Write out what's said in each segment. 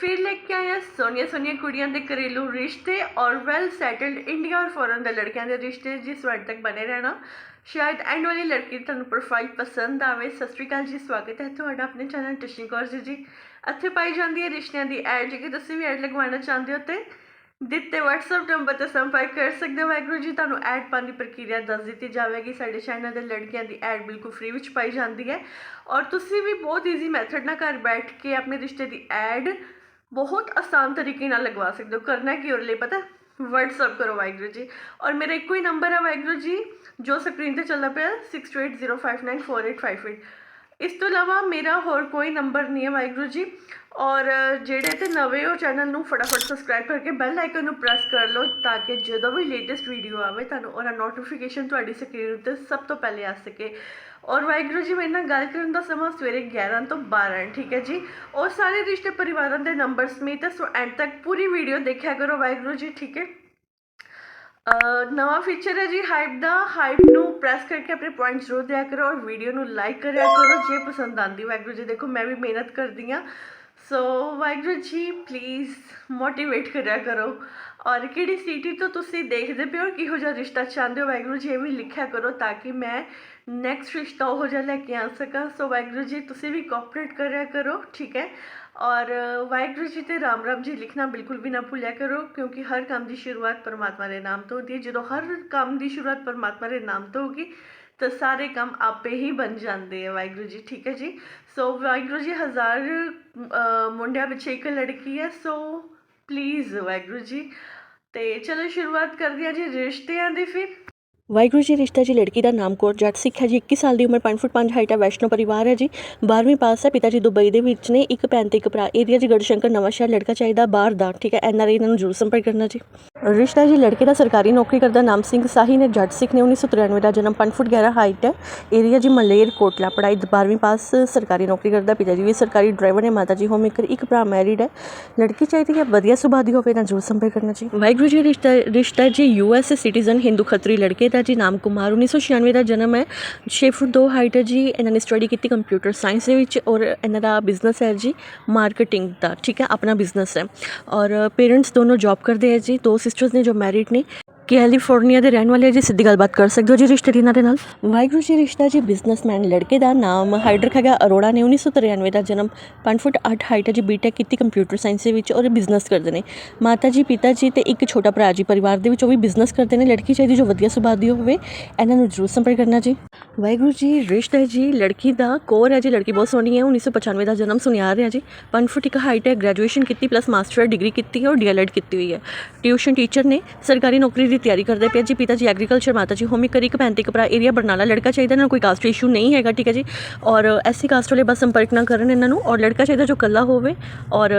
ਫਿਰ ਲੈ ਕੇ ਆਏ ਹਾਂ ਸੋਨੀਆ ਸੋਨੀਆ ਕੁੜੀਆਂ ਦੇ ਘਰੇਲੂ ਰਿਸ਼ਤੇ ਔਰ ਵੈਲ ਸੈਟਲਡ ਇੰਡੀਆ ਔਰ ਫੋਰਨ ਦੇ ਲੜਕਿਆਂ ਦੇ ਰਿਸ਼ਤੇ, ਜਿਸ ਵਕਤ ਤੱਕ ਬਣੇ ਰਹਿਣਾ। ਸ਼ਾਇਦ ਐਂਡ ਵਾਲੀ ਲੜਕੀ ਦੀ ਤੁਹਾਨੂੰ ਪ੍ਰੋਫਾਈਲ ਪਸੰਦ ਆਵੇ। ਸਤਿ ਸ਼੍ਰੀ ਅਕਾਲ ਜੀ, ਸਵਾਗਤ ਹੈ ਤੁਹਾਡਾ ਆਪਣੇ ਚੈਨਲ ਟਿਸ਼ਿੰਗ ਜੀ ਜੀ। ਇੱਥੇ ਪਾਈ ਜਾਂਦੀ ਹੈ ਰਿਸ਼ਤਿਆਂ ਦੀ ਐਡ ਜੇ ਕਿ ਤੁਸੀਂ ਵੀ ਐਡ ਲਗਵਾਉਣਾ ਚਾਹੁੰਦੇ ਹੋ ਤੇ ਦਿੱਤੇ WhatsApp ਨੰਬਰ ਤੇ ਸੰਪਰਕ ਕਰ ਸਕਦੇ ਹੋ। ਵਾਹਿਗੁਰੂ ਜੀ, ਤੁਹਾਨੂੰ ਐਡ ਪਾਉਣ ਦੀ ਪ੍ਰਕਿਰਿਆ ਦੱਸ ਦਿੱਤੀ ਜਾਵੇਗੀ। ਸਾਡੇ ਚੈਨਲ ਦੇ ਲੜਕੀਆਂ ਦੀ ਐਡ ਬਿਲਕੁਲ ਫ੍ਰੀ ਵਿੱਚ ਪਾਈ ਜਾਂਦੀ ਹੈ। ਔਰ ਤੁਸੀਂ ਵੀ ਬਹੁਤ ਈਜ਼ੀ ਮੈਥਡ ਨਾਲ ਘਰ ਬੈਠ ਕੇ ਆਪਣੇ ਰਿਸ਼ਤੇ ਦੀ ਐਡ ਬਹੁਤ ਆਸਾਨ ਤਰੀਕੇ ਨਾਲ ਲਗਵਾ ਸਕਦੇ ਹੋ। ਕਰਨਾ ਕੀ ਉਹਦੇ ਲਈ ਪਤਾ WhatsApp ਕਰੋ ਵਾਹਿਗੁਰੂ ਜੀ। ਔਰ ਮੇਰਾ ਇੱਕੋ ਹੀ ਨੰਬਰ ਹੈ ਵਾਹਿਗੁਰੂ ਜੀ, ਜੋ ਸਕਰੀਨ ਤੇ ਚੱਲਦਾ ਪਿਆ 6280594858 ਇਸ ਤੋਂ ਇਲਾਵਾ ਮੇਰਾ ਹੋਰ ਕੋਈ ਨੰਬਰ ਨਹੀਂ ਹੈ ਵਾਹਿਗੁਰੂ ਜੀ। ਔਰ ਜਿਹੜੇ ਤੇ ਨਵੇਂ ਹੋ ਚੈਨਲ ਨੂੰ ਫਟਾਫਟ ਸਬਸਕ੍ਰਾਈਬ ਕਰਕੇ ਬੈਲ ਆਈਕਨ ਨੂੰ ਪ੍ਰੈਸ ਕਰ ਲਓ ਤਾਂ ਕਿ ਜਦੋਂ ਵੀ ਲੇਟੈਸਟ ਵੀਡੀਓ ਆਵੇ, ਤੁਹਾਨੂੰ ਉਹਦਾ ਨੋਟੀਫਿਕੇਸ਼ਨ ਤੁਹਾਡੀ ਸਕਰੀਨ ਉੱਤੇ ਸਭ ਤੋਂ ਪਹਿਲੇ ਆ ਸਕੇ। ਔਰ ਵਾਹਿਗੁਰੂ ਜੀ, ਮੇਰੇ ਨਾਲ ਗੱਲ ਕਰਨ ਦਾ ਸਮਾਂ ਸਵੇਰੇ 11 ਤੋਂ 12 ਠੀਕ ਹੈ ਜੀ? ਔਰ ਸਾਰੇ ਰਿਸ਼ਤੇ ਪਰਿਵਾਰਾਂ ਦੇ ਨੰਬਰ ਸਮੇਤ ਸੋ ਐਂਡ ਤੱਕ ਪੂਰੀ ਵੀਡੀਓ ਦੇਖਿਆ ਕਰੋ ਵਾਹਿਗੁਰੂ ਜੀ, ਠੀਕ ਹੈ? ਨਵਾਂ ਫੀਚਰ ਹੈ ਜੀ ਹਾਈਪ ਦਾ ਹਾਈਪ ਨੂੰ ਪ੍ਰੈਸ ਕਰਕੇ ਆਪਣੇ ਪੁਆਇੰਟ ਜ਼ਰੂਰ ਦਿਆ ਕਰੋ ਔਰ ਵੀਡੀਓ ਨੂੰ ਲਾਈਕ ਕਰਿਆ ਕਰੋ, ਜੇ ਪਸੰਦ ਆਂਦੀ ਵਾਹਿਗੁਰੂ ਜੀ, ਦੇਖੋ ਮੈਂ ਵੀ ਮਿਹਨਤ ਕਰਦੀ ਆ ਸੋ ਵਾਹਿਗੁਰੂ ਜੀ ਪਲੀਜ਼ ਮੋਟੀਵੇਟ ਕਰਿਆ ਕਰੋ ਔਰ ਕਿਹੜੀ ਸਿਟੀ ਤੋਂ ਤੁਸੀਂ ਦੇਖਦੇ ਪਿਓ ਔਰ ਕਿਹੋ ਜਿਹਾ ਰਿਸ਼ਤਾ ਚਾਹੁੰਦੇ ਹੋ ਵਾਹਿਗੁਰੂ ਜੀ ਇਹ ਵੀ ਲਿਖਿਆ ਕਰੋ ਤਾਂ ਕਿ ਮੈਂ ਨੈਕਸਟ ਰਿਸ਼ਤਾ ਉਹ ਜਿਹਾ ਲੈ ਕੇ ਆ ਸਕਾਂ ਸੋ ਵਾਹਿਗੁਰੂ ਜੀ ਤੁਸੀਂ ਵੀ ਕੋਆਪਰੇਟ ਕਰਿਆ ਕਰੋ ਠੀਕ ਹੈ ਔਰ ਵਾਹਿਗੁਰੂ ਜੀ ਤੇ ਰਾਮ ਰਾਮ ਜੀ ਲਿਖਣਾ ਬਿਲਕੁਲ ਵੀ ਨਾ ਭੁੱਲਿਆ ਕਰੋ ਕਿਉਂਕਿ ਹਰ ਕੰਮ ਦੀ ਸ਼ੁਰੂਆਤ ਪਰਮਾਤਮਾ ਦੇ ਨਾਮ ਤੋਂ ਹੁੰਦੀ ਹੈ ਜਦੋਂ ਹਰ ਕੰਮ ਦੀ ਸ਼ੁਰੂਆਤ ਪਰਮਾਤਮਾ ਦੇ ਨਾਮ ਤੋਂ ਹੋਗੀ ਤਾਂ ਸਾਰੇ ਕੰਮ ਆਪੇ ਹੀ ਬਣ ਜਾਂਦੇ ਆ ਵਾਹਿਗੁਰੂ ਜੀ, ਠੀਕ ਹੈ ਜੀ? ਸੋ ਵਾਹਿਗੁਰੂ ਜੀ, ਹਜ਼ਾਰ ਮੁੰਡਿਆਂ ਪਿੱਛੇ ਇੱਕ ਲੜਕੀ ਹੈ ਸੋ ਪਲੀਜ਼ ਵਾਹਿਗੁਰੂ ਜੀ। ਤੇ ਚਲੋ ਸ਼ੁਰੂਆਤ ਕਰਦੇ ਹਾਂ ਜੀ ਰਿਸ਼ਤਿਆਂ ਦੀ ਫਿਰ। ਵਾਹਿਗੁਰੂ ਜੀ ਰਿਸ਼ਤਾ ਜੀ, ਲੜਕੀ ਦਾ ਨਾਮ ਕੌਰ ਜੱਟ ਸਿੱਖ ਹੈ ਜੀ 21 ਸਾਲ ਦੀ ਉਮਰ 5 ਫੁੱਟ 5 ਹਾਈਟ ਹੈ, ਵੈਸ਼ਨੋ ਪਰਿਵਾਰ ਹੈ ਜੀ। 12ਵੀਂ ਪਾਸ ਹੈ, ਪਿਤਾ ਜੀ ਦੁਬਈ ਦੇ ਵਿੱਚ ਨੇ, ਇੱਕ ਭੈਣ ਤੇ ਇੱਕ ਭਰਾ। ਏਰੀਆ ਜੀ ਗੜਸ਼ੰਕਰ ਨਵਾਂ ਸ਼ਹਿਰ ਲੜਕਾ ਚਾਹੀਦਾ ਬਾਹਰ ਦਾ, ਠੀਕ ਹੈ, ਐਨ ਆਰ ਆਈ ਇਹਨਾਂ ਨੂੰ ਜ਼ਰੂਰ ਸੰਪਰਕ ਕਰਨਾ ਜੀ। ਰਿਸ਼ਤਾ ਜੀ, ਲੜਕੇ ਦਾ ਸਰਕਾਰੀ ਨੌਕਰੀ ਕਰਦਾ ਨਾਮ ਸਿੰਘ ਸਾਹੀ ਨੇ, ਜੱਟ ਸਿੱਖ ਨੇ 1993 ਦਾ ਜਨਮ 5 ਫੁੱਟ 11 ਹਾਈਟ ਹੈ। ਏਰੀਆ ਜੀ ਮਲੇਰ ਕੋਟਲਾ ਪੜਾਈ 12ਵੀਂ ਪਾਸ ਸਰਕਾਰੀ ਨੌਕਰੀ ਕਰਦਾ, ਪਿਤਾ ਜੀ ਵੀ ਸਰਕਾਰੀ ਡਰਾਈਵਰ ਨੇ, ਮਾਤਾ ਜੀ ਹੋਮ ਮੇਕਰ ਇੱਕ ਭਰਾ ਮੈਰਿਡ ਹੈ। ਲੜਕੀ ਚਾਹੀਦੀ ਹੈ, ਵਧੀਆ ਸੁਭਾਅ ਦੀ ਹੋਵੇ ਨਾ ਜ਼ਰੂਰ ਸੰਪਰਕ ਕਰਨਾ ਜੀ। ਵਾਹਿਗੁਰੂ ਜੀ, ਰਿਸ਼ਤਾ ਰਿਸ਼ਤਾ ਜੀ ਯੂਐਸ ਸਿਟੀਜ਼ਨ ਹਿੰਦੂ ਖੱਤਰੀ ਲੜਕੇ ਦਾ ਜੀ, ਨਾਮ ਕੁਮਾਰ 1996 ਦਾ ਜਨਮ ਹੈ। 6 ਫੁੱਟ 2 ਹਾਈਟ ਹੈ ਜੀ, ਇਹਨਾਂ ਨੇ ਸਟੱਡੀ ਕੀਤੀ ਕੰਪਿਊਟਰ ਸਾਇੰਸ ਦੇ ਵਿੱਚ ਔਰ ਇਹਨਾਂ ਦਾ ਬਿਜ਼ਨਸ ਹੈ ਜੀ ਮਾਰਕੀਟਿੰਗ ਦਾ, ਠੀਕ ਹੈ, ਆਪਣਾ ਬਿਜ਼ਨਸ ਹੈ। ਔਰ ਪੇਰੈਂਟਸ ਦੋਨੋਂ ਜੌਬ ਕਰਦੇ ਹੈ ਜੀ, ਦੋ ਸਿਸਟਰਸ ਨੇ ਜੋ ਮੈਰਿਡ ਨੇ। ਕੈਲੀਫੋਰਨੀਆ ਦੇ ਰਹਿਣ ਵਾਲੇ ਆ ਜੀ, ਸਿੱਧੀ ਗੱਲਬਾਤ ਕਰ ਸਕਦੇ ਹੋ ਜੀ ਰਿਸ਼ਤੇ ਦੀ ਇਹਨਾਂ ਦੇ ਨਾਲ? ਵਾਹਿਗੁਰੂ ਜੀ ਰਿਸ਼ਤਾ ਜੀ ਬਿਜ਼ਨਸਮੈਨ ਲੜਕੇ ਦਾ ਨਾਮ ਹਾਈਡਰ ਹੈਗਾ, ਅਰੋੜਾ ਨੇ 1993 ਦਾ ਜਨਮ 5 ਫੁੱਟ 8 ਹਾਈਟ ਹੈ ਜੀ ਬੀਟੈਕ ਕੀਤੀ ਕੰਪਿਊਟਰ ਸਾਇੰਸ ਦੇ ਵਿੱਚ ਔਰ ਬਿਜ਼ਨਸ ਕਰਦੇ ਨੇ। ਮਾਤਾ ਜੀ, ਪਿਤਾ ਜੀ ਤੇ ਇੱਕ ਛੋਟਾ ਭਰਾ ਜੀ, ਪਰਿਵਾਰ ਦੇ ਵਿੱਚ ਉਹ ਵੀ ਬਿਜ਼ਨਸ ਕਰਦੇ ਨੇ, ਲੜਕੀ ਚਾਹੀਦੀ ਜੋ ਵਧੀਆ ਸੁਭਾਅ ਦੀ ਹੋਵੇ, ਇਹਨਾਂ ਨੂੰ ਜ਼ਰੂਰ ਸੰਪਰਕ ਕਰਨਾ ਜੀ। ਵਾਹਿਗੁਰੂ ਜੀ, ਰਿਸ਼ਤਾ ਜੀ, ਲੜਕੀ ਦਾ ਕੋਰ ਹੈ ਜੀ, ਲੜਕੀ ਬਹੁਤ ਸੋਹਣੀ ਹੈ 1995 ਦਾ ਜਨਮ ਸੁਨਿਆਰ ਹੈ ਜੀ 5 ਫੁੱਟ ਇੱਕ ਹਾਈਟ ਹੈ ਗ੍ਰੈਜੂਏਸ਼ਨ ਕੀਤੀ ਪਲੱਸ ਮਾਸਟਰ ਡਿਗਰੀ ਕੀਤੀ ਹੈ ਔਰ ਡੀਐਲਐਡ ਕੀਤੀ ਹੋਈ ਹੈ। ਟਿਊਸ਼ਨ ਟੀਚਰ ਨੇ ਸਰਕਾਰੀ ਨੌਕਰੀ ਦੀ ਤਿਆਰੀ ਕਰਦੇ ਪਏ ਜੀ, ਪਿਤਾ ਜੀ ਐਗਰੀਕਲਚਰ ਮਾਤਾ ਜੀ ਹੋਮੀ ਕਰੀ ਇੱਕ ਭੈਣ ਤੇ ਇੱਕ ਭਰਾ ਏਰੀਆ ਬਰਨਾਲਾ, ਲੜਕਾ ਚਾਹੀਦਾ, ਇਹਨਾਂ ਨੂੰ ਕੋਈ ਕਾਸਟ ਇਸ਼ੂ ਨਹੀਂ ਹੈਗਾ, ਠੀਕ ਹੈ ਜੀ। ਔਰ ਐਸੀ ਕਾਸਟ ਵਾਲੇ ਬਸ ਸੰਪਰਕ ਨਾ ਕਰਨ ਇਹਨਾਂ ਨੂੰ, ਔਰ ਲੜਕਾ ਚਾਹੀਦਾ ਜੋ ਕੱਲਾ ਹੋਵੇ, ਔਰ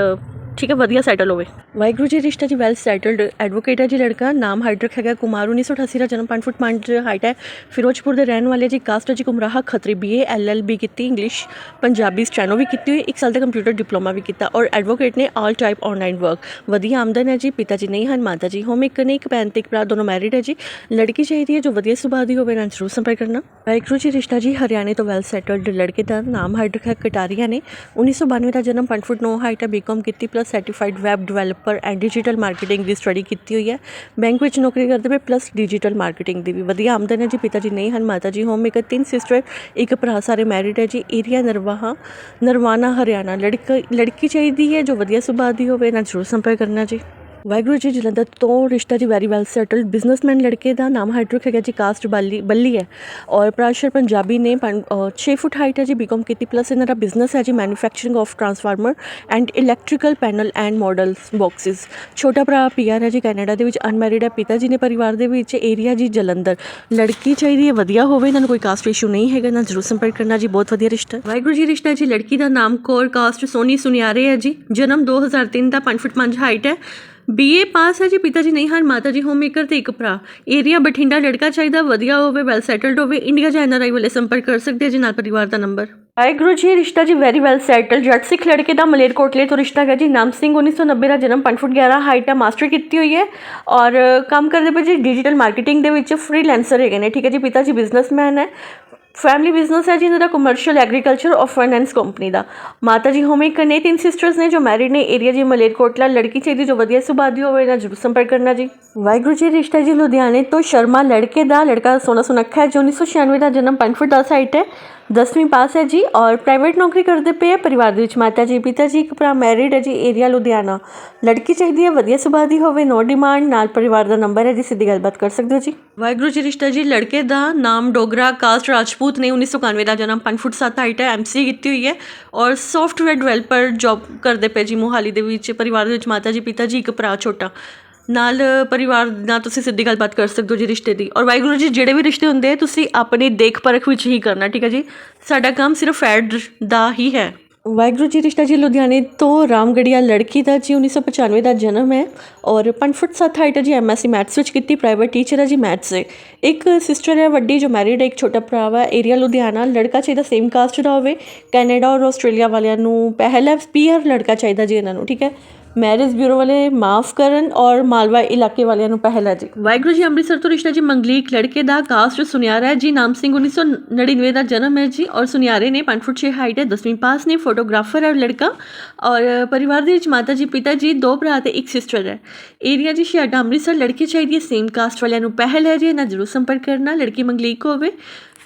ਠੀਕ ਹੈ, ਵਧੀਆ ਸੈਟਲ ਹੋਵੇ। ਵਾਹਿਗੁਰੂ ਜੀ, ਰਿਸ਼ਤਾ ਜੀ ਵੈਲ ਸੈਟਲਡ ਐਡਵੋਕੇਟ ਹੈ ਜੀ ਲੜਕਾ, ਨਾਮ ਹਾਈਡਰਕ ਹੈਗਾ, ਕੁਮਾਰ 1988 ਦਾ ਜਨਮ 5 ਫੁੱਟ 5 ਹਾਈਟ ਹੈ। ਫਿਰੋਜ਼ਪੁਰ ਦੇ ਰਹਿਣ ਵਾਲੇ ਜੀ ਕਾਸਟ ਹੈ ਜੀ ਕੁਮਰਾਹਾ, ਖੱਤਰੀ ਬੀਏ ਐਲਐਲਬੀ ਕੀਤੀ ਇੰਗਲਿਸ਼ ਪੰਜਾਬੀ ਸਟੈਨੋ ਵੀ ਕੀਤੀ ਹੋਈ, ਇੱਕ ਸਾਲ ਦਾ ਕੰਪਿਊਟਰ ਡਿਪਲੋਮਾ ਵੀ ਕੀਤਾ ਔਰ ਐਡਵੋਕੇਟ ਨੇ ਆਲ ਟਾਈਪ ਆਨਲਾਈਨ ਵਰਕ ਵਧੀਆ ਆਮਦਨ ਹੈ ਜੀ ਪਿਤਾ ਜੀ ਨਹੀਂ ਹਨ ਮਾਤਾ ਜੀ ਹੋਮ ਇੱਕ ਨੇ, ਇੱਕ ਭੈਣ ਤੇ ਇੱਕ ਭਰਾ, ਦੋਨੋਂ ਮੈਰਿਡ ਹੈ ਜੀ। ਲੜਕੀ ਚਾਹੀਦੀ ਹੈ ਜੋ ਵਧੀਆ ਸੁਭਾਅ ਦੀ ਹੋਵੇ, ਨਾਲ ਜ਼ਰੂਰ ਸੰਪਰਕ ਕਰਨਾ। ਵਾਹਿਗੁਰੂ ਜੀ, ਰਿਸ਼ਤਾ ਜੀ ਹਰਿਆਣੇ ਤੋਂ ਵੈਲ ਸੈਟਲਡ ਲੜਕੇ ਦਾ ਨਾਮ ਹਾਈਡਰਕ ਹੈ, ਕਟਾਰੀਆ ਨੇ। 1992 ਦਾ ਜਨਮ 5 ਫੁੱਟ 9 ਹਾਈਟ ਹੈ ਬੀਕਾਮ ਕੀਤੀ plus certified web developer and digital marketing the study ਕੀਤੀ ਹੋਈ ਹੈ। ਬੈਂਕ ਵਿੱਚ ਨੌਕਰੀ ਕਰਦੇ ਪਏ ਪਲੱਸ ਡਿਜੀਟਲ ਮਾਰਕੀਟਿੰਗ ਦੀ ਵੀ। ਵਧੀਆ, ਆਮਦਨ ਹੈ ਜੀ, ਪਿਤਾ ਜੀ ਨਹੀਂ ਹਨ, ਮਾਤਾ ਜੀ ਹੋਮ ਮੇਕਰ ਤਿੰਨ ਸਿਸਟਰ ਇੱਕ ਭਰਾ, ਸਾਰੇ ਮੈਰਿਡ ਹੈ ਜੀ। ਏਰੀਆ ਨਰਵਾਹਾ ਨਰਵਾਨਾ ਹਰਿਆਣਾ। ਲੜਕੀ ਲੜਕੀ ਚਾਹੀਦੀ ਹੈ ਜੋ ਵਧੀਆ ਸੁਭਾਅ ਦੀ ਹੋਵੇ ਨਾ ਜ਼ਰੂਰ ਸੰਪਰਕ ਕਰਨਾ ਜੀ। ਵਾਹਿਗੁਰੂ ਜੀ ਜਲੰਧਰ ਤੋਂ ਰਿਸ਼ਤਾ ਜੀ ਵੈਰੀ ਵੈਲ ਸੈਟਲਡ ਬਿਜ਼ਨਸਮੈਨ ਲੜਕੇ ਦਾ ਨਾਮ ਹਾਈਡਰਕ ਹੈਗਾ ਜੀ ਕਾਸਟ ਬੱਲੀ ਬੱਲੀ ਹੈ। ਔਰ ਪ੍ਰਾਸ਼ਰ ਪੰਜਾਬੀ ਨੇ 6 ਫੁੱਟ ਹਾਈਟ ਹੈ ਜੀ ਬੀਕਾਮ ਕੀਤੀ ਪਲੱਸ ਇਹਨਾਂ ਦਾ ਬਿਜ਼ਨਸ ਹੈ ਜੀ manufacturing of transformer and electrical panel and models boxes ਛੋਟਾ ਭਰਾ ਪੀਆਰ ਹੈ ਜੀ, ਕੈਨੇਡਾ ਦੇ ਵਿੱਚ ਅਨਮੈਰਿਡ ਹੈ, ਪਿਤਾ ਜੀ ਨੇ ਪਰਿਵਾਰ ਦੇ ਵਿੱਚ ਏਰੀਆ ਜੀ, ਜਲੰਧਰ। ਲੜਕੀ ਚਾਹੀਦੀ ਹੈ, ਵਧੀਆ ਹੋਵੇ, ਇਹਨਾਂ ਨੂੰ ਕੋਈ ਕਾਸਟ ਇਸ਼ੂ ਨਹੀਂ ਹੈਗਾ ਨਾ ਜ਼ਰੂਰ ਸੰਪਰਕ ਕਰਨਾ ਜੀ, ਬਹੁਤ ਵਧੀਆ ਰਿਸ਼ਤਾ। ਵਾਹਿਗੁਰੂ ਜੀ, ਰਿਸ਼ਤਾ ਜੀ, ਲੜਕੀ ਦਾ ਨਾਮ ਕੋਰ ਕਾਸਟ ਸੋਨੀ ਸੁਨਿਆਰੇ ਹੈ ਜੀ। ਜਨਮ 2003 ਦਾ 5 ਫੁੱਟ 5 ਹਾਈਟ ਹੈ। ਬੀਏ ਪਾਸ ਹੈ ਜੀ, ਪਿਤਾ ਜੀ ਨਹੀਂ ਹਨ ਮਾਤਾ ਜੀ ਹੋਮ ਮੇਕਰ ਤੇ ਇੱਕ ਭਰਾ। ਏਰੀਆ ਬਠਿੰਡਾ, ਲੜਕਾ ਚਾਹੀਦਾ, ਵਧੀਆ ਹੋਵੇ ਵੈਲ ਸੈਟਲਡ ਹੋਵੇ ਇੰਡੀਆ ਜਾਂ ਐਨਆਰਆਈ ਵਾਲੇ ਸੰਪਰਕ ਕਰ ਸਕਦੇ ਜੀ ਨਾਲ ਪਰਿਵਾਰ ਦਾ ਨੰਬਰ ਵਾਹਿਗੁਰੂ ਜੀ, ਰਿਸ਼ਤਾ ਜੀ ਵੈਰੀ ਵੈਲ ਸੈਟਲਡ ਜੱਟ ਸਿੱਖ ਲੜਕੇ ਦਾ ਮਲੇਰਕੋਟਲੇ ਤੋਂ ਰਿਸ਼ਤਾ ਹੈ ਜੀ। ਨਾਮ ਸਿੰਘ 1990 ਦਾ ਜਨਮ 5 ਫੁੱਟ 11 ਹਾਈਟ ਹੈ ਮਾਸਟਰ ਕੀਤੀ ਹੋਈ ਹੈ। ਔਰ ਕੰਮ ਕਰਦੇ ਪਏ ਜੀ ਡਿਜੀਟਲ ਮਾਰਕੀਟਿੰਗ ਦੇ ਵਿੱਚ ਫ੍ਰੀਲੈਂਸਰ ਹੈਗੇ ਨੇ, ਠੀਕ ਹੈ ਜੀ। ਪਿਤਾ ਜੀ ਬਿਜ਼ਨਸਮੈਨ ਹੈ। ਫੈਮਿਲੀ ਬਿਜ਼ਨਸ ਹੈ ਜੀ, ਇਹਨਾਂ ਦਾ ਕਮਰਸ਼ੀਅਲ ਐਗਰੀਕਲਚਰ ਔਰ ਫਾਈਨੈਂਸ ਕੰਪਨੀ ਦਾ। ਮਾਤਾ ਜੀ ਹੋਮੇਕਰ ਨੇ, ਤਿੰਨ ਸਿਸਟਰਸ ਨੇ ਜੋ ਮੈਰਿਡ ਨੇ ਏਰੀਆ ਜੀ ਮਲੇਰਕੋਟਲਾ ਲੜਕੀ ਚਾਹੀਦੀ ਜੋ ਵਧੀਆ ਸੁਭਾਅ ਦੀ ਹੋਵੇ ਨਾ ਜ਼ਰੂਰ ਸੰਪਰਕ ਕਰਨਾ ਜੀ। ਵਾਹਿਗੁਰੂ ਜੀ, ਰਿਸ਼ਤਾ ਜੀ ਲੁਧਿਆਣੇ ਤੋਂ ਸ਼ਰਮਾ ਲੜਕੇ ਦਾ, ਲੜਕਾ ਸੋਹਣਾ ਸੁਨੱਖਾ ਹੈ, ਜੋ 1996 ਦਾ ਜਨਮ 5 ਫੁੱਟ 10 ਹਾਈਟ ਹੈ। 10ਵੀਂ ਪਾਸ ਹੈ ਜੀ ਔਰ ਪ੍ਰਾਈਵੇਟ ਨੌਕਰੀ ਕਰਦੇ ਪਏ ਹੈ ਪਰਿਵਾਰ ਦੇ ਵਿੱਚ ਮਾਤਾ ਜੀ ਪਿਤਾ ਜੀ ਇੱਕ ਭਰਾ ਮੈਰਿਡ ਹੈ ਜੀ ਏਰੀਆ ਲੁਧਿਆਣਾ ਲੜਕੀ ਚਾਹੀਦੀ ਹੈ ਵਧੀਆ ਸੁਭਾਅ ਦੀ ਹੋਵੇ ਨੋ ਡਿਮਾਂਡ ਨਾਲ ਪਰਿਵਾਰ ਦਾ ਨੰਬਰ ਹੈ ਜੀ ਸਿੱਧੀ ਗੱਲਬਾਤ ਕਰ ਸਕਦੇ ਹੋ ਜੀ ਵਾਹਿਗੁਰੂ ਜੀ ਰਿਸ਼ਤਾ ਜੀ ਲੜਕੇ ਦਾ ਨਾਮ ਡੋਗਰਾ ਕਾਸਟ ਰਾਜਪੂਤ ਨੇ 1991 ਦਾ ਜਨਮ 5 ਫੁੱਟ 7 ਹਾਈਟ ਹੈ ਐਮਸੀ ਕੀਤੀ ਹੋਈ ਹੈ ਔਰ ਸੌਫਟਵੇਅਰ ਡਿਵੈਲਪਰ ਜੌਬ ਕਰਦੇ ਪਏ ਜੀ ਮੋਹਾਲੀ ਦੇ ਵਿੱਚ ਪਰਿਵਾਰ ਦੇ ਵਿੱਚ ਮਾਤਾ ਜੀ ਪਿਤਾ ਜੀ ਇੱਕ ਭਰਾ ਛੋਟਾ ਨਾਲ ਪਰਿਵਾਰ ਨਾਲ ਤੁਸੀਂ ਸਿੱਧੀ ਗੱਲਬਾਤ ਕਰ ਸਕਦੇ ਹੋ ਜੀ ਰਿਸ਼ਤੇ ਦੀ। ਔਰ ਵਾਹਿਗੁਰੂ ਜੀ, ਜਿਹੜੇ ਵੀ ਰਿਸ਼ਤੇ ਹੁੰਦੇ, ਤੁਸੀਂ ਆਪਣੀ ਦੇਖ ਪਰਖ ਵਿੱਚ ਹੀ ਕਰਨਾ, ਠੀਕ ਹੈ ਜੀ? ਸਾਡਾ ਕੰਮ ਸਿਰਫ ਐਡ ਦਾ ਹੀ ਹੈ। ਵਾਹਿਗੁਰੂ ਜੀ, ਰਿਸ਼ਤਾ ਜੀ ਲੁਧਿਆਣੇ ਤੋਂ ਰਾਮਗੜੀਆ ਲੜਕੀ ਦਾ ਜੀ 1995 ਦਾ ਜਨਮ ਹੈ। ਔਰ 5 ਫੁੱਟ 7 ਹਾਈਟ ਹੈ ਜੀ ਐਮਐਸਸੀ ਮੈਥਸ ਵਿੱਚ ਕੀਤੀ ਪ੍ਰਾਈਵੇਟ ਟੀਚਰ ਹੈ ਜੀ ਮੈਥਸ ਦੇ। ਇੱਕ ਸਿਸਟਰ ਹੈ, ਵੱਡੀ, ਜੋ ਮੈਰਿਡ ਹੈ, ਇੱਕ ਛੋਟਾ ਭਰਾ ਵਾ ਏਰੀਆ ਲੁਧਿਆਣਾ, ਲੜਕਾ ਚਾਹੀਦਾ ਸੇਮ ਕਾਸਟ ਦਾ ਹੋਵੇ। ਕੈਨੇਡਾ ਔਰ ਆਸਟ੍ਰੇਲੀਆ ਵਾਲਿਆਂ ਨੂੰ ਪਹਿਲਾ ਪੀਆਰ ਲੜਕਾ ਚਾਹੀਦਾ ਜੀ ਇਹਨਾਂ ਨੂੰ, ਠੀਕ ਹੈ? ਮੈਰਿਜ ਬਿਊਰੋ ਵਾਲੇ ਮਾਫ ਕਰਨ ਔਰ ਮਾਲਵਾ ਇਲਾਕੇ ਵਾਲਿਆਂ ਨੂੰ ਪਹਿਲਾ ਜੀ। ਵਾਹਿਗੁਰੂ ਜੀ, ਅੰਮ੍ਰਿਤਸਰ ਤੋਂ ਰਿਸ਼ਤਾ ਜੀ ਮੰਗਲੀਕ ਲੜਕੇ ਦਾ ਕਾਸਟ ਸੁਨਿਆਰਾ ਹੈ। ਜੀ, ਨਾਮ ਸਿੰਘ 1999 ਦਾ ਜਨਮ ਹੈ ਜੀ ਔਰ ਸੁਨਿਆਰੇ ਨੇ 5 ਫੁੱਟ 6 ਹਾਈਟ ਹੈ 10ਵੀਂ ਪਾਸ ਨੇ ਫੋਟੋਗ੍ਰਾਫਰ ਹੈ ਲੜਕਾ। ਔਰ ਪਰਿਵਾਰ ਦੇ ਵਿੱਚ ਮਾਤਾ ਜੀ, ਪਿਤਾ ਜੀ, ਦੋ ਭਰਾ ਤੇ ਇੱਕ ਸਿਸਟਰ ਹੈ। ਏਰੀਆ ਜੀ ਸ਼ਿਆਡਾ ਅੰਮ੍ਰਿਤਸਰ, ਲੜਕੇ ਚਾਹੀਦੀ ਹੈ ਸੇਮ ਕਾਸਟ ਵਾਲਿਆਂ ਨੂੰ ਪਹਿਲ ਹੈ ਜੀ। ਨਾ ਜ਼ਰੂਰ ਸੰਪਰਕ ਕਰਨਾ, ਲੜਕੀ ਮੰਗਲੀਕ ਹੋਵੇ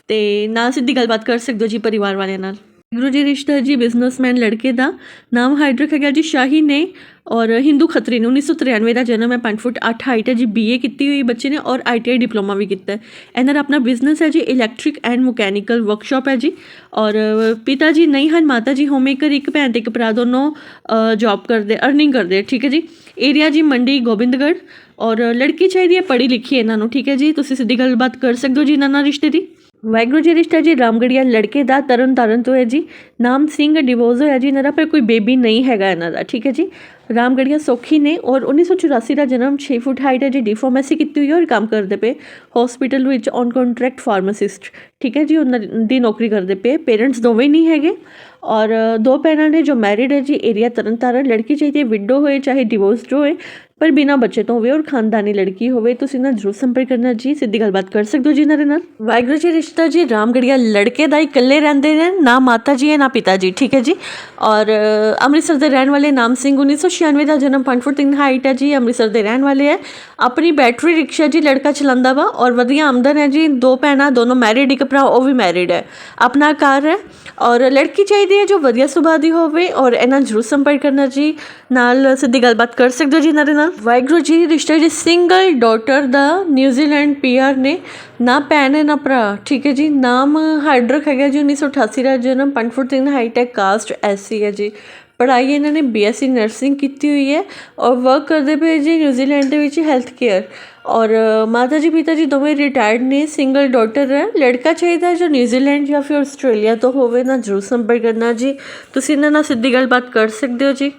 ਤੇ ਨਾਲ ਸਿੱਧੀ ਗੱਲਬਾਤ ਕਰ ਸਕਦੇ ਹੋ ਜੀ ਪਰਿਵਾਰ ਵਾਲਿਆਂ ਨਾਲ। ਗੁਰੂ ਜੀ ਰਿਸ਼ਤਾ ਜੀ ਬਿਜ਼ਨਸਮੈਨ ਲੜਕੇ ਦਾ ਨਾਮ ਹਾਈਡ ਰੱਖਿਆ ਗਿਆ ਜੀ ਸ਼ਾਹੀ ਨੇ ਔਰ ਹਿੰਦੂ ਖੱਤਰੀ ਨੇ 1993 ਦਾ ਜਨਮ ਹੈ 5 ਫੁੱਟ 8 ਹਾਈਟ ਹੈ ਜੀ ਬੀਏ ਕੀਤੀ ਹੋਈ ਬੱਚੇ ਨੇ ਔਰ ਆਈਟੀਆਈ ਡਿਪਲੋਮਾ ਵੀ ਕੀਤਾ ਹੈ। ਇਹਨਾਂ ਦਾ ਆਪਣਾ ਬਿਜ਼ਨਸ ਹੈ ਜੀ ਇਲੈਕਟ੍ਰਿਕ ਐਂਡ ਮਕੈਨੀਕਲ ਵਰਕਸ਼ਾਪ ਹੈ ਜੀ। ਔਰ ਪਿਤਾ ਜੀ ਨਹੀਂ ਹਨ, ਮਾਤਾ ਜੀ ਹੋਮੇਕਰ ਇੱਕ ਭੈਣ ਤੇ ਇੱਕ ਭਰਾ ਦੋਨੋਂ ਜੌਬ ਕਰਦੇ ਅਰਨਿੰਗ ਕਰਦੇ ਠੀਕ ਹੈ ਜੀ। ਏਰੀਆ ਜੀ ਮੰਡੀ ਗੋਬਿੰਦਗੜ੍ਹ ਔਰ ਲੜਕੀ ਚਾਹੀਦੀ ਹੈ ਪੜ੍ਹੀ ਲਿਖੀ ਇਹਨਾਂ ਨੂੰ, ਠੀਕ ਹੈ ਜੀ। ਤੁਸੀਂ ਸਿੱਧੀ ਗੱਲਬਾਤ ਕਰ ਸਕਦੇ ਹੋ ਜੀ ਇਹਨਾਂ ਨਾਲ ਰਿਸ਼ਤੇ ਦੀ। ਵਾਹਿਗੁਰੂ ਜੀ ਰਿਸ਼ਤਾ ਜੀ, ਰਾਮਗੜੀਆ ਲੜਕੇ ਦਾ ਤਰਨ ਤਾਰਨ ਤੋਂ ਹੈ ਜੀ। ਨਾਮ ਸਿੰਘ ਡਿਵੋਰਸ ਹੋਇਆ ਜੀ। ਇਹਨਾਂ ਦਾ ਪਰ ਕੋਈ ਬੇਬੀ ਨਹੀਂ ਹੈਗਾ ਇਹਨਾਂ ਦਾ, ਠੀਕ ਹੈ ਜੀ। ਰਾਮਗੜੀਆ ਸੋਖੀ ਨੇ ਔਰ 1984 ਦਾ ਜਨਮ 6 ਫੁੱਟ ਹਾਈਟ ਹੈ ਜੀ। ਡੀ ਕੀਤੀ ਹੋਈ ਹੈ ਔਰ ਕੰਮ ਕਰਦੇ ਪਏ। ਹਸਪੀਟਲ ਵਿੱਚ ਔਨ ਕੰਟਰੈਕਟ ਫਾਰਮਾਸਿਸਟ ਠੀਕ ਹੈ ਜੀ। ਉਹਨਾਂ ਦੀ ਨੌਕਰੀ ਕਰਦੇ ਪਏ। ਪੇਰੈਂਟਸ ਦੋਵੇਂ ਨਹੀਂ ਹੈਗੇ। ਔਰ ਦੋ ਪੈਰਾਂ ਨੇ ਜੋ ਮੈਰਿਡ ਹੈ ਜੀ ਏਰੀਆ ਤਰਨਤਾਰਨ ਲੜਕੀ ਚਾਹੀਦੀ ਹੈ ਵਿਡੋ ਹੋਏ, ਚਾਹੇ ਡਿਵੋਰਸਡ ਹੋਏ। ਪਰ ਬਿਨਾ ਬੱਚੇ ਤੋਂ ਹੋਵੇ ਔਰ ਖਾਨਦਾਨੀ ਲੜਕੀ ਹੋਵੇ, ਤੁਸੀਂ ਨਾ ਜ਼ਰੂਰ ਸੰਪਰਕ ਕਰਨਾ ਜੀ, ਸਿੱਧੀ ਗੱਲਬਾਤ ਕਰ ਸਕਦੇ ਹੋ ਜੀ ਇਹਨਾਂ ਦੇ ਨਾਲ? ਵਾਹਿਗੁਰੂ ਜੀ, ਰਿਸ਼ਤਾ ਜੀ, ਰਾਮਗੜੀਆ ਲੜਕੇ ਦਾ ਇਕੱਲੇ ਰਹਿੰਦੇ ਨੇ, ਨਾ ਮਾਤਾ ਜੀ ਹੈ, ਨਾ ਪਿਤਾ ਜੀ, ਠੀਕ ਹੈ ਜੀ? ਔਰ ਅੰਮ੍ਰਿਤਸਰ ਦੇ ਰਹਿਣ ਵਾਲੇ ਨਾਮ ਸਿੰਘ 1996 ਦਾ ਜਨਮ 5 ਫੁੱਟ 3 ਹਾਈਟ ਹੈ ਜੀ, ਅੰਮ੍ਰਿਤਸਰ ਦੇ ਰਹਿਣ ਵਾਲੇ ਹੈ। ਆਪਣੀ ਬੈਟਰੀ ਰਿਕਸ਼ਾ ਜੀ, ਲੜਕਾ ਚਲਾਉਂਦਾ ਵਾ ਔਰ ਵਧੀਆ ਆਮਦਨ ਹੈ ਜੀ, ਦੋ ਭੈਣਾਂ, ਦੋਨੋਂ ਮੈਰਿਡ ਇੱਕ ਭਰਾ, ਉਹ ਵੀ ਮੈਰਿਡ ਹੈ। ਆਪਣਾ ਘਰ ਹੈ ਔਰ ਲੜਕੀ ਚਾਹੀਦੀ ਹੈ ਜੋ ਵਧੀਆ ਸੁਭਾਅ ਦੀ ਹੋਵੇ ਔਰ ਇਹਨਾਂ ਜ਼ਰੂਰ ਸੰਪਰਕ ਕਰਨਾ ਜੀ, ਨਾਲ ਸਿੱਧੀ ਗੱਲਬਾਤ ਕਰ ਸਕਦੇ ਹੋ ਜੀ ਇਹਨਾਂ ਦੇ ਨਾਲ? ਵਾਹਿਗੁਰੂ ਜੀ ਰਿਸ਼ਤਾ ਜੀ ਸਿੰਗਲ ਡਾਟਰ ਦਾ ਨਿਊਜ਼ੀਲੈਂਡ ਪੀਆਰ ਨੇ ਨਾ ਭੈਣ ਹੈ, ਨਾ ਭਰਾ, ਠੀਕ ਹੈ ਜੀ? ਨਾਮ ਹਾਈਡਰਕ ਹੈਗਾ ਜੀ 1988 ਦਾ ਜਨਮ 5 ਫੁੱਟ 3 ਹਾਈਟੈਕ ਹੈ ਕਾਸਟ ਐਸਸੀ ਹੈ ਜੀ। ਪੜ੍ਹਾਈ ਇਹਨਾਂ ਨੇ ਬੀਐਸਸੀ ਨਰਸਿੰਗ ਕੀਤੀ ਹੋਈ ਹੈ ਔਰ ਵਰਕ ਕਰਦੇ ਪਏ ਜੀ ਨਿਊਜ਼ੀਲੈਂਡ ਦੇ ਵਿੱਚ ਹੈਲਥ ਕੇਅਰ ਔਰ ਮਾਤਾ ਜੀ, ਪਿਤਾ ਜੀ ਦੋਵੇਂ ਰਿਟਾਇਰਡ ਨੇ ਸਿੰਗਲ ਡਾਟਰ ਹੈ। ਲੜਕਾ ਚਾਹੀਦਾ ਜੋ ਨਿਊਜ਼ੀਲੈਂਡ ਜਾਂ ਫਿਰ ਆਸਟ੍ਰੇਲੀਆ ਤੋਂ ਹੋਵੇ, ਨਾ ਜ਼ਰੂਰ ਸੰਪਰਕ ਕਰਨਾ ਜੀ। ਤੁਸੀਂ ਇਹਨਾਂ ਨਾਲ ਸਿੱਧੀ ਗੱਲਬਾਤ ਕਰ ਸਕਦੇ ਹੋ ਜੀ?